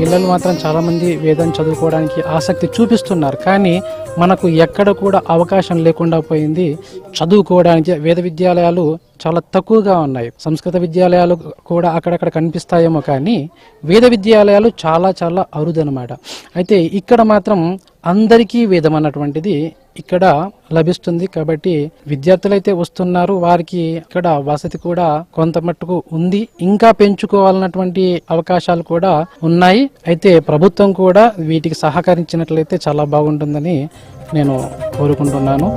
పిల్లలు మాత్రం చాలామంది వేదం చదువుకోవడానికి ఆసక్తి చూపిస్తున్నారు. కానీ మనకు ఎక్కడ కూడా అవకాశం లేకుండా పోయింది. చదువుకోవడానికి వేద విద్యాలయాలు చాలా తక్కువగా ఉన్నాయి. సంస్కృత విద్యాలయాలు కూడా అక్కడక్కడ కనిపిస్తాయేమో కానీ వేద విద్యాలయాలు చాలా చాలా అరుదనమాట. అయితే ఇక్కడ మాత్రం అందరికీ వేదం అన్నటువంటిది ఇక్కడ లభిస్తుంది కాబట్టి విద్యార్థులైతే వస్తున్నారు వారికి ఇక్కడ వసతి కూడా కొంత మట్టుకు ఉంది. ఇంకా పెంచుకోవాలన్నటువంటి అవకాశాలు కూడా ఉన్నాయి. అయితే ప్రభుత్వం కూడా వీటికి సహకరించినట్లయితే చాలా బాగుంటుందని నేను కోరుకుంటున్నాను.